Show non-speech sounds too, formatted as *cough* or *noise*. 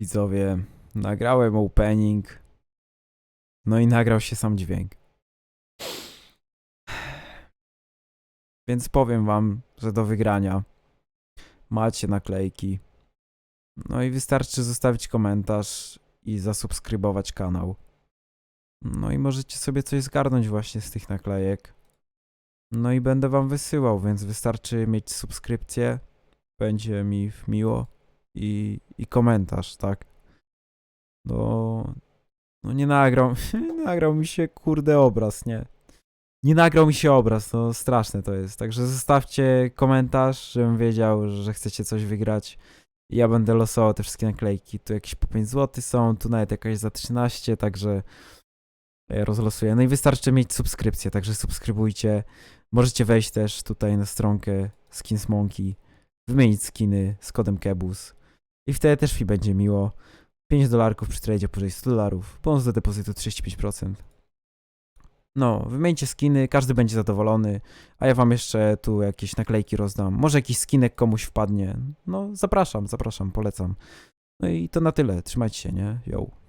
widzowie, nagrałem opening, no i nagrał się sam dźwięk. Więc powiem wam, że do wygrania macie naklejki. No i wystarczy zostawić komentarz i zasubskrybować kanał. No i możecie sobie coś zgarnąć właśnie z tych naklejek. No i będę wam wysyłał, więc wystarczy mieć subskrypcję. Będzie mi miło. I, i komentarz, tak. No, no nie nagrał, *laughs* nie nagrał mi się kurde obraz, nie. Nie nagrał mi się obraz, no straszne to jest. Także zostawcie komentarz, żebym wiedział, że chcecie coś wygrać. Ja będę losował te wszystkie naklejki. Tu jakieś po 5 zł są, tu nawet jakaś za 13, także ja rozlosuję. No i wystarczy mieć subskrypcję, także subskrybujcie. Możecie wejść też tutaj na stronkę Skins Monkey, wymienić skiny z kodem KEBUS i wtedy też mi będzie miło. 5 dolarków przy tradzie powyżej 100 dolarów, bonus do depozytu 35%. No, wymieńcie skiny, każdy będzie zadowolony, a ja wam jeszcze tu jakieś naklejki rozdam. Może jakiś skinek komuś wpadnie. No, zapraszam, zapraszam, polecam. No i to na tyle. Trzymajcie się, nie? Yo.